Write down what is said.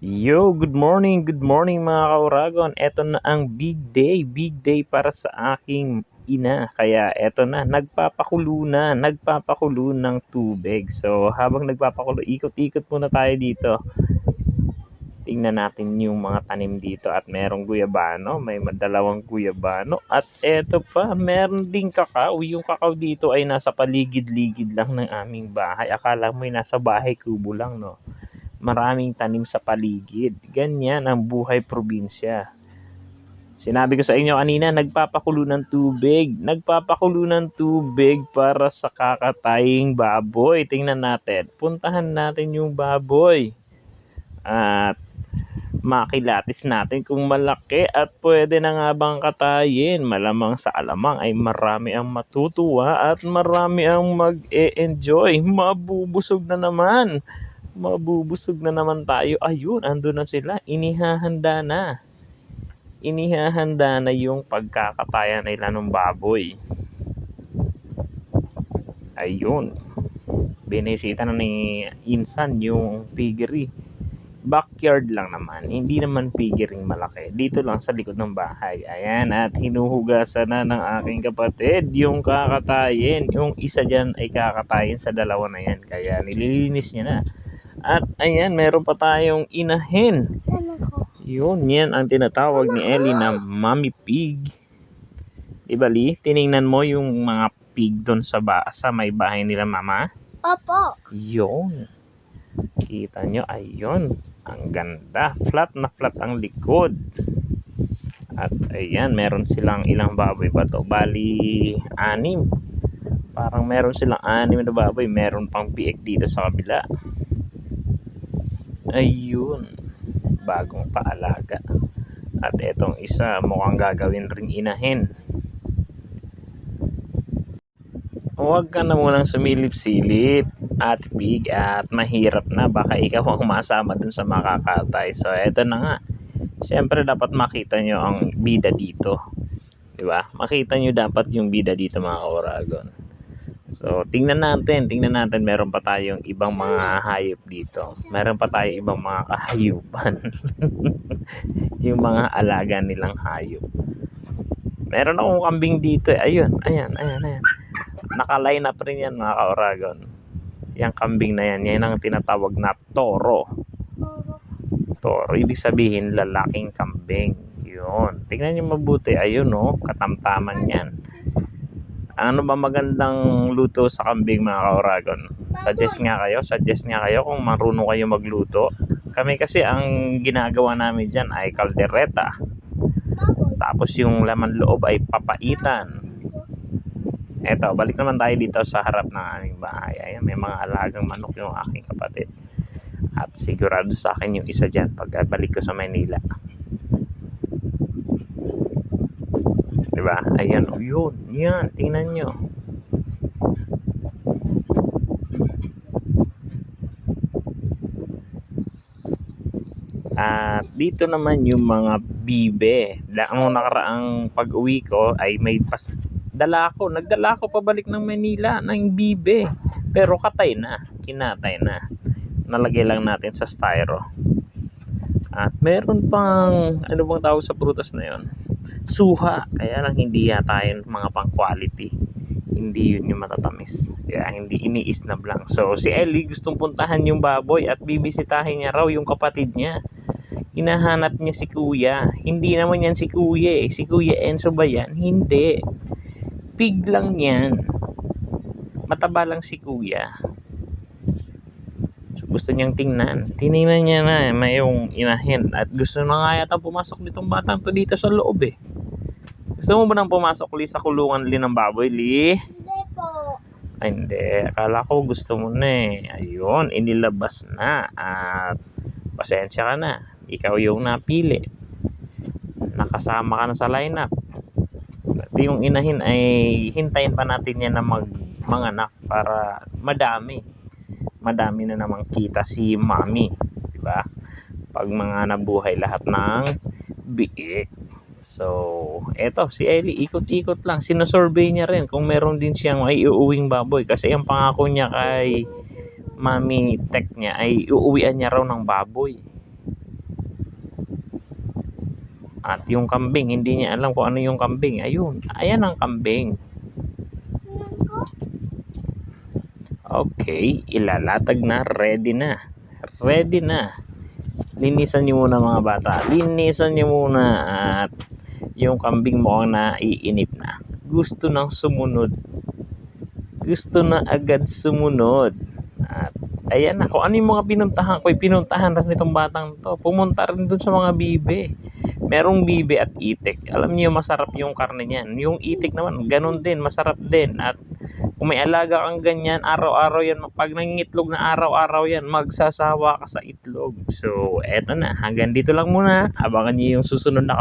Yo, good morning, good morning mga kauragon. Ito na ang big day, big day para sa aking ina. Kaya eto na, nagpapakulo na, nagpapakulo ng tubig. So habang nagpapakulo, ikot-ikot muna tayo dito. Tingnan natin yung mga tanim dito at merong guyabano, may madalawang guyabano. At eto pa, meron ding kakao. Yung kakao dito ay nasa paligid-ligid lang ng aming bahay. Akala mo ay nasa bahay kubo lang, no? Maraming tanim sa paligid. Ganyan ang buhay probinsya. Sinabi ko sa inyo kanina, nagpapakulo ng tubig. Nagpapakulo ng tubig para sa kakataying baboy. Tingnan natin. Puntahan natin yung baboy. At makilatis natin kung malaki at pwede na nga bang katayin. Malamang sa alamang ay marami ang matutuwa at marami ang mag-e-enjoy. Mabubusog na naman mabubusog na naman tayo. Ayun, ando na sila. Inihahanda na. Inihahanda na yung pagkakatayan nila ng baboy. Ayun. Binisita na ni Insan yung piggery. Backyard lang naman. Hindi naman piggering malaki. Dito lang sa likod ng bahay. Ayan. At hinuhugasan na ng aking kapatid yung kakatayin. Yung isa dyan ay kakatayin sa dalawa na yan. Kaya nililinis niya na. At ayan, meron pa tayong inahin. Yun, yan ang tinatawag ni Ellie na mommy pig. Diba, Lee? Tiningnan mo yung mga pig doon sa, ba sa may bahay nila mama? Opo. Yun. Kita nyo, ayun. Ang ganda. Flat na flat ang likod. At ayan, meron silang ilang baboy ba to? Bali, anim. Parang meron silang anim na baboy. Meron pang piek dito sa kabila. Ayun. Bagong paalaga. At etong isa mukhang gagawin ring inahin. Huwag ka na munang sumilip-silip at pig at mahirap na baka ikaw ang masama dun sa makakatay. So eto na nga. Siyempre dapat makita nyo ang bida dito. 'Di ba? Makita nyo dapat yung bida dito mga kauragon. So, tingnan natin, tingnan natin, meron pa tayong ibang mga hayop dito. Meron pa tayong ibang mga kahayupan. yung mga alaga nilang hayop. Meron akong kambing dito. Eh. Ayun, ayan, ayan, ayan. Naka-line up rin yan mga ka-oragon. Yung kambing na yan, yan ang tinatawag na toro. Toro, ibig sabihin lalaking kambing. Yun. Tingnan nyo mabuti. Ayun, no? Katamtaman yan ano ba magandang luto sa kambing mga ka-oragon? Suggest nga kayo, suggest nga kayo kung marunong kayo magluto. Kami kasi ang ginagawa namin dyan ay kaldereta. Tapos yung laman loob ay papaitan. Eto, balik naman tayo dito sa harap ng aming bahay. Ayan, may mga alagang manok yung aking kapatid. At sigurado sa akin yung isa dyan pag balik ko sa Manila. Diba? Ayan, oh, yun. Yan, tingnan nyo. At dito naman yung mga bibe. Ang nakaraang pag-uwi ko ay may pas dala ko. Nagdala ko pabalik ng Manila ng bibe. Pero katay na. Kinatay na. Nalagay lang natin sa styro. At meron pang, ano bang tawag sa prutas na yon? Suha. Kaya lang hindi yata yun mga pang quality. Hindi yun yung matatamis. Kaya hindi iniisnab lang so si Ellie gustong puntahan yung baboy at bibisitahin niya raw yung kapatid niya. Hinahanap niya si kuya. Hindi naman yan si kuya eh. Si kuya Enzo ba yan? Hindi. Pig lang yan. Mataba lang si kuya. Gusto niyang tingnan. Tinignan niya na may yung inahin. At gusto na nga yata pumasok ditong batang to dito sa loob eh gusto mo ba nang pumasok li sa kulungan li ng baboy li? Hindi po. Ay, hindi. Akala ko gusto mo na eh. Ayun, inilabas na. At pasensya ka na. Ikaw yung napili. Nakasama ka na sa lineup. At yung inahin ay hintayin pa natin yan na mag manganak para madami. Madami na namang kita si mami. Diba? Pag mga nabuhay lahat ng biik. So, eto si Ellie ikot-ikot lang. Sinosurvey niya rin kung meron din siyang ay uuwing baboy kasi ang pangako niya kay Mami Tech niya ay uuwian niya raw ng baboy. At yung kambing, hindi niya alam kung ano yung kambing. Ayun, ayan ang kambing. Okay, ilalatag na, ready na. Ready na. Linisan niyo muna mga bata. Linisan niyo muna at yung kambing mo ang naiinip na. Gusto nang sumunod. Gusto na agad sumunod. At ayan na, kung ano yung mga pinuntahan ko, pinuntahan rin itong batang to. Pumunta rin dun sa mga bibe. Merong bibe at itik. Alam niyo masarap yung karne niyan. Yung itik naman, ganun din, masarap din. At kung may alaga kang ganyan, araw-araw yan, pag nangitlog na araw-araw yan, magsasawa ka sa itlog. So, eto na, hanggang dito lang muna. Abangan niyo yung susunod na